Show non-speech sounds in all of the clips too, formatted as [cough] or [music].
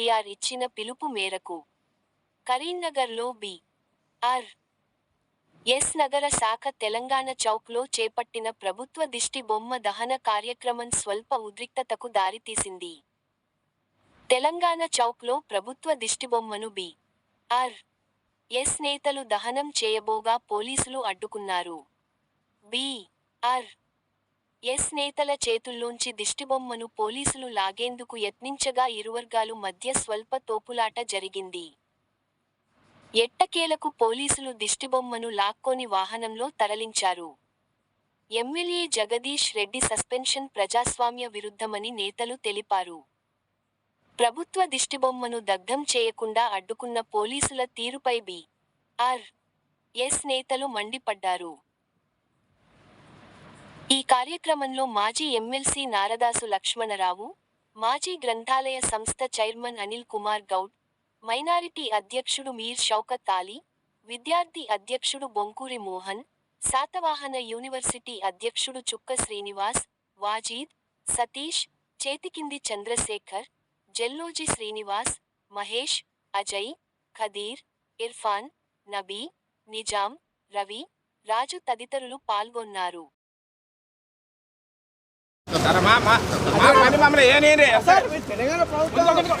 కేటీఆర్ ఇచ్చిన పిలుపు మేరకు కరీంనగర్లో బి. ఆర్. ఎస్. నగర శాఖ తెలంగాణ చౌక్లో చేపట్టిన ప్రభుత్వ దిష్టి బొమ్మ దహన కార్యక్రమం స్వల్ప ఉద్రిక్తతకు దారితీసింది. తెలంగాణ చౌక్లో ప్రభుత్వ దిష్టిబొమ్మను బి. ఆర్. ఎస్. నేతలు దహనం చేయబోగా పోలీసులు అడ్డుకున్నారు. బి. ఆర్. ఎస్ నేతల చేతుల్లోంచి దిష్టిబొమ్మను పోలీసులు లాగేందుకు యత్నించగా ఇరువర్గాలు మధ్య స్వల్ప తోపులాట జరిగింది. ఎట్టకేలకు పోలీసులు దిష్టిబొమ్మను లాక్కొని వాహనంలో తరలించారు. ఎమ్మెల్యే జగదీష్ రెడ్డి సస్పెన్షన్ ప్రజాస్వామ్య విరుద్ధమని నేతలు తెలిపారు. ప్రభుత్వ దిష్టిబొమ్మను దగ్ధం చేయకుండా అడ్డుకున్న పోలీసుల తీరుపై బి. ఆర్. ఎస్. నేతలు మండిపడ్డారు. ఈ కార్యక్రమంలో మాజీ ఎమ్మెల్సీ నారదాసు లక్ష్మణరావు మాజీ గ్రంథాలయ సంస్థ చైర్మన్ అనిల్ కుమార్ గౌడ్ మైనారిటీ అధ్యక్షుడు మీర్ షౌకత్ అలీ విద్యార్థి అధ్యక్షుడు బొంకూరి మోహన్ శాతవాహన యూనివర్సిటీ అధ్యక్షుడు చుక్క శ్రీనివాస్ వాజీద్ సతీష్ చేతికింది చంద్రశేఖర్ జెల్లోజి శ్రీనివాస్ మహేష్ అజయ్ ఖదీర్ ఇర్ఫాన్ నబీ నిజాం రవి రాజు తదితరులు పాల్గొన్నారు. సరే మా మా మా పని మమ్మల్ని ఏనేరే సార్ తెలంగాణ ప్రభుత్వం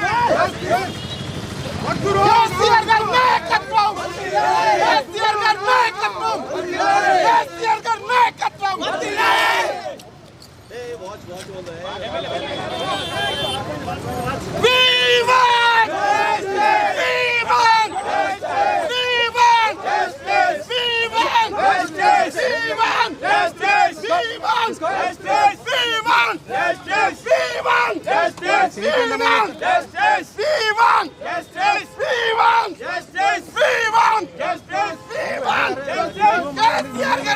Yes, मैं कट रहा हूँ yes, मैं कट रहा हूँ yes, मैं कट रहा हूँ Viva! Viva! Viva!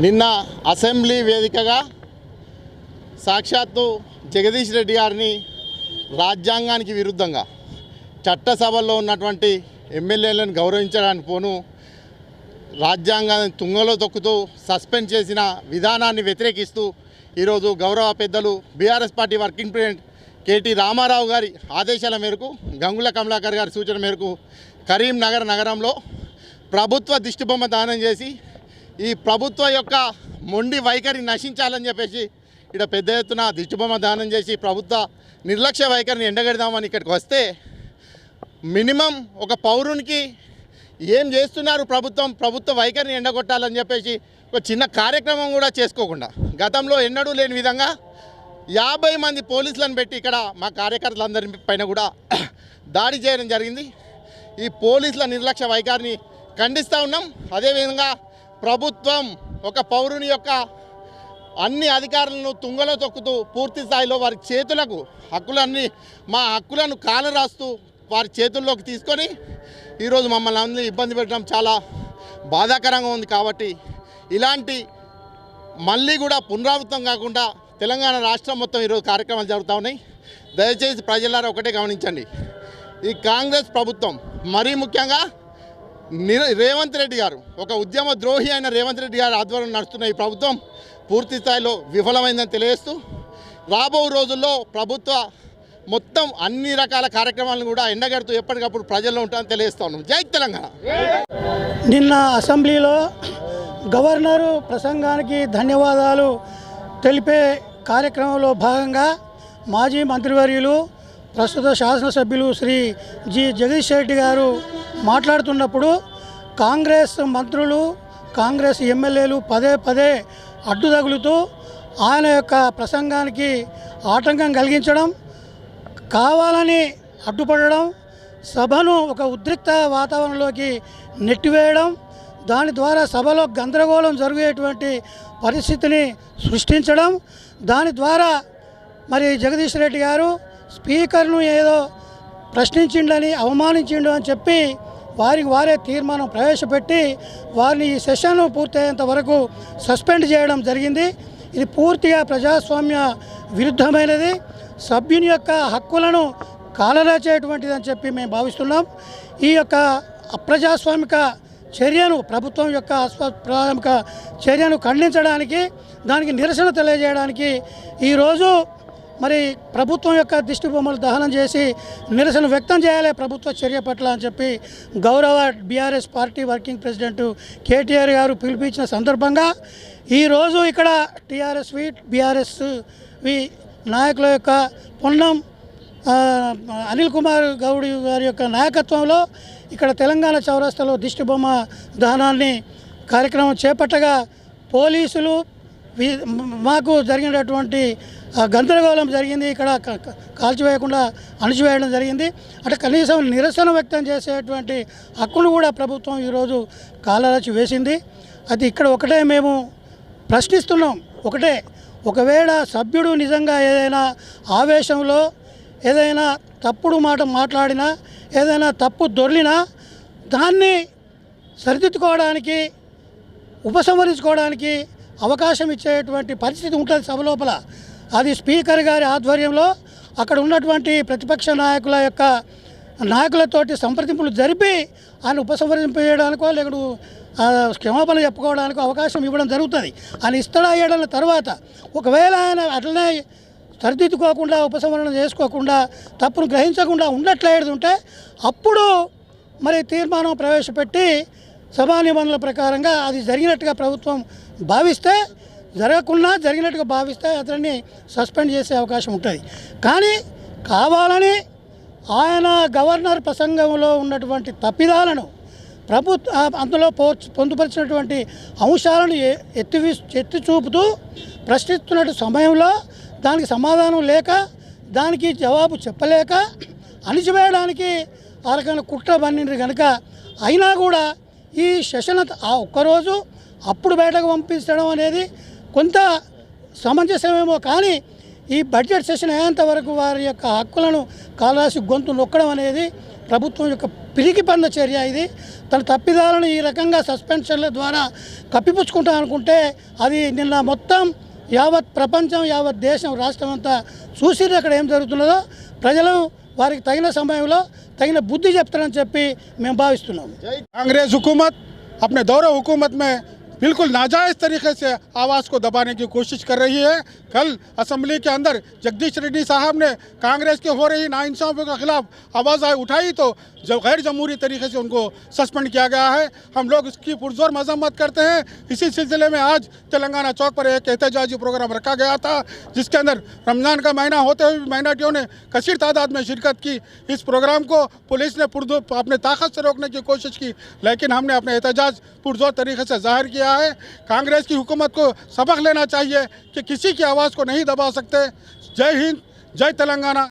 నిన్న అసెంబ్లీ వేదికగా సాక్షాత్తు జగదీష్ రెడ్డి గారిని రాజ్యాంగానికి విరుద్ధంగా చట్టసభల్లో ఉన్నటువంటి ఎమ్మెల్యేలను గౌరవించడానికి పోను. రాజ్యాంగాన్ని తుంగలో తొక్కుతూ సస్పెండ్ చేసిన విధానాన్ని వ్యతిరేకిస్తూ ఈరోజు గౌరవ పెద్దలు BRS party working president KT Rama Rao గారి ఆదేశాల మేరకు గంగుల కమలాకర్ గారి సూచన మేరకు కరీంనగర్ నగరంలో ప్రభుత్వ దిష్టిబొమ్మ దానం చేసి ఈ ప్రభుత్వ యొక్క మొండి వైఖరి నశించాలని చెప్పేసి ఇక్కడ పెద్ద ఎత్తున దిష్టిబొమ్మ దానం చేసి ప్రభుత్వ నిర్లక్ష్య వైఖరిని ఎండగడదామని ఇక్కడికి వస్తే మినిమం ఒక పౌరునికి ఏం చేస్తున్నారు ప్రభుత్వం? ప్రభుత్వ వైఖరిని ఎండగొట్టాలని చెప్పేసి ఒక చిన్న కార్యక్రమం కూడా చేసుకోకుండా. గతంలో ఎన్నడూ లేని విధంగా యాభై మంది పోలీసులను పెట్టి ఇక్కడ మా కార్యకర్తలందరి పైన కూడా [clears throat] దాడి చేయడం జరిగింది. ఈ పోలీసుల నిర్లక్ష్య వైఖరిని ఖండిస్తూ ఉన్నాం. అదేవిధంగా ప్రభుత్వం ఒక పౌరుని యొక్క అన్ని అధికారులను తుంగలో తొక్కుతూ పూర్తి స్థాయిలో వారి చేతులకు హక్కులన్నీ మా హక్కులను కాలరాస్తూ వారి చేతుల్లోకి తీసుకొని ఈరోజు మమ్మల్ని అందరినీ ఇబ్బంది పెట్టడం చాలా బాధాకరంగా ఉంది కాబట్టి ఇలాంటి మళ్ళీ కూడా పునరావృతం కాకుండా తెలంగాణ రాష్ట్రం మొత్తం ఈరోజు కార్యక్రమాలు జరుగుతూ ఉన్నాయి. దయచేసి ప్రజలారా ఒకటే గమనించండి. ఈ కాంగ్రెస్ ప్రభుత్వం మరీ ముఖ్యంగా రేవంత్ రెడ్డి గారు ఒక ఉద్యమ ద్రోహి అయిన రేవంత్ రెడ్డి గారు ఆధ్వర్యంలో నడుస్తున్న ఈ ప్రభుత్వం పూర్తి స్థాయిలో విఫలమైందని తెలియజేస్తూ రాబో రోజుల్లో ప్రభుత్వ మొత్తం అన్ని రకాల కార్యక్రమాలను కూడా ఎండగడుతూ ఎప్పటికప్పుడు ప్రజల్లో ఉంటామని తెలియజేస్తా ఉన్నాం. జై తెలంగాణ. నిన్న అసెంబ్లీలో గవర్నరు ప్రసంగానికి ధన్యవాదాలు తెలిపే కార్యక్రమంలో భాగంగా మాజీ మంత్రివర్యులు ప్రస్తుత శాసనసభ్యులు శ్రీ జి. జగదీష్ రెడ్డి గారు మాట్లాడుతున్నప్పుడు కాంగ్రెస్ మంత్రులు కాంగ్రెస్ ఎమ్మెల్యేలు పదే పదే అడ్డు తగులుతూ ఆయన యొక్క ప్రసంగానికి ఆటంకం కలిగించడం కావాలని అడ్డుపడడం సభను ఒక ఉద్రిక్త వాతావరణంలోకి నెట్టివేయడం దాని ద్వారా సభలో గందరగోళం జరిగేటువంటి పరిస్థితిని సృష్టించడం దాని ద్వారా మరి జగదీష్ రెడ్డి గారు స్పీకర్ను ఏదో ప్రశ్నించిండని అవమానించిండు అని చెప్పి వారికి వారే తీర్మానం ప్రవేశపెట్టి వారిని ఈ సెషన్ పూర్తయ్యేంత వరకు సస్పెండ్ చేయడం జరిగింది. ఇది పూర్తిగా ప్రజాస్వామ్య విరుద్ధమైనది. సభ్యుని యొక్క హక్కులను కాలరాచేటువంటిది అని చెప్పి మేము భావిస్తున్నాం. ఈ యొక్క అప్రజాస్వామిక చర్యను ప్రభుత్వం యొక్క ప్రాథమిక చర్యను ఖండించడానికి దానికి నిరసన తెలియజేయడానికి ఈరోజు మరి ప్రభుత్వం యొక్క దిష్టి బొమ్మలు దహనం చేసి నిరసన వ్యక్తం చేయాలి ప్రభుత్వ చర్య పట్ల అని చెప్పి గౌరవ BRS party working president KTR గారు పిలిపించిన సందర్భంగా ఈరోజు ఇక్కడ టీఆర్ఎస్ బీఆర్ఎస్వి వి నాయకుల యొక్క పొన్నం అనిల్ కుమార్ గౌడ్ గారి యొక్క నాయకత్వంలో ఇక్కడ తెలంగాణ చౌరస్తాలో దిష్టి బొమ్మ దహనాన్ని కార్యక్రమం చేపట్టగా పోలీసులు మాకు జరిగినటువంటి గందరగోళం జరిగింది. ఇక్కడ కాల్చివేయకుండా అణిచివేయడం జరిగింది. అంటే కనీసం నిరసన వ్యక్తం చేసేటువంటి హక్కును కూడా ప్రభుత్వం ఈరోజు కాలరచి వేసింది. అది ఇక్కడ ఒకటే మేము ప్రశ్నిస్తున్నాం. ఒకటే ఒకవేళ సభ్యుడు నిజంగా ఏదైనా ఆవేశంలో ఏదైనా తప్పుడు మాట మాట్లాడినా ఏదైనా తప్పు దొర్లినా దాన్ని సరిదిద్దుకోవడానికి ఉపసంహరించుకోవడానికి అవకాశం ఇచ్చేటువంటి పరిస్థితి ఉంటుంది సభ లోపల. అది స్పీకర్ గారి ఆధ్వర్యంలో అక్కడ ఉన్నటువంటి ప్రతిపక్ష నాయకుల యొక్క నాయకులతోటి సంప్రదింపులు జరిపి ఆయన ఉపసంహరింపజేయడానికో లేకపోతే క్షమాపణ చెప్పుకోవడానికి అవకాశం ఇవ్వడం జరుగుతుంది. ఆయన ఇస్తడా ఏడల తర్వాత ఒకవేళ ఆయన అట్లనే సరిదిద్దుకోకుండా ఉపసంహరణ చేసుకోకుండా తప్పును గ్రహించకుండా ఉన్నట్లేదు ఉంటే అప్పుడు మరి తీర్మానం ప్రవేశపెట్టి సభా నిబంధనల ప్రకారంగా అది జరిగినట్టుగా ప్రభుత్వం భావిస్తే జరగకుండా జరిగినట్టుగా భావిస్తే అతన్ని సస్పెండ్ చేసే అవకాశం ఉంటుంది. కానీ కావాలని ఆయన గవర్నర్ ప్రసంగంలో ఉన్నటువంటి తప్పిదాలను ప్రభుత్వ అందులో పో పొందుపరిచినటువంటి అంశాలను ఎత్తివి ఎత్తి ఎత్తి చూపుతూ ప్రశ్నిస్తున్న సమయంలో దానికి సమాధానం లేక దానికి జవాబు చెప్పలేక అణిచివేయడానికి ఆ రకమైన కుట్ర పన్నిండ్రు కనుక అయినా కూడా ఈ సెషన్ ఆ ఒక్కరోజు అప్పుడు బయటకు పంపించడం అనేది కొంత సమంజసమేమో కానీ ఈ బడ్జెట్ సెషన్ అయ్యేంత వరకు వారి యొక్క హక్కులను కాలాసి గొంతు నొక్కడం అనేది ప్రభుత్వం యొక్క పిరికి పన్న చర్య ఇది తన తప్పిదాలను ఈ రకంగా సస్పెన్షన్ల ద్వారా కప్పిపుచ్చుకుంటా అనుకుంటే అది నిన్న మొత్తం యావత్ ప్రపంచం యావత్ దేశం రాష్ట్రం అంతా చూసి అక్కడ ఏం జరుగుతున్నదో ప్రజలు వారికి తగిన సమయంలో తగిన బుద్ధి చెప్తారని చెప్పి మేము భావిస్తున్నాము कांग्रेस हुकूमत अपने दौरे हुकूमत में बिल्कुल नाजायज़ तरीके से आवाज़ को दबाने की कोशिश कर रही है। कल असम्बली के अंदर जगदीश रेड्डी साहब ने कांग्रेस के हो रही नाइंसाफ़ी के खिलाफ आवाज़ उठाई तो जब गैर जमहूरी तरीके से उनको सस्पेंड किया गया है। हम लोग इसकी पुरजोर मजम्मत करते हैं। इसी सिलसिले में आज तेलंगाना चौक पर एक एहतजाजी प्रोग्राम रखा गया था, जिसके अंदर रमज़ान का महीना होते हुए माइनॉरिटियों ने कसीर तादाद में शिरकत की। इस प्रोग्राम को पुलिस ने अपने ताकत से रोकने की कोशिश की, लेकिन हमने अपने एहतजाज पुरजोर तरीके से ज़ाहिर किया है, कांग्रेस की हुकूमत को सबक लेना चाहिए कि किसी की आवाज़ को नहीं दबा सकते। जय हिंद, जय तेलंगाना।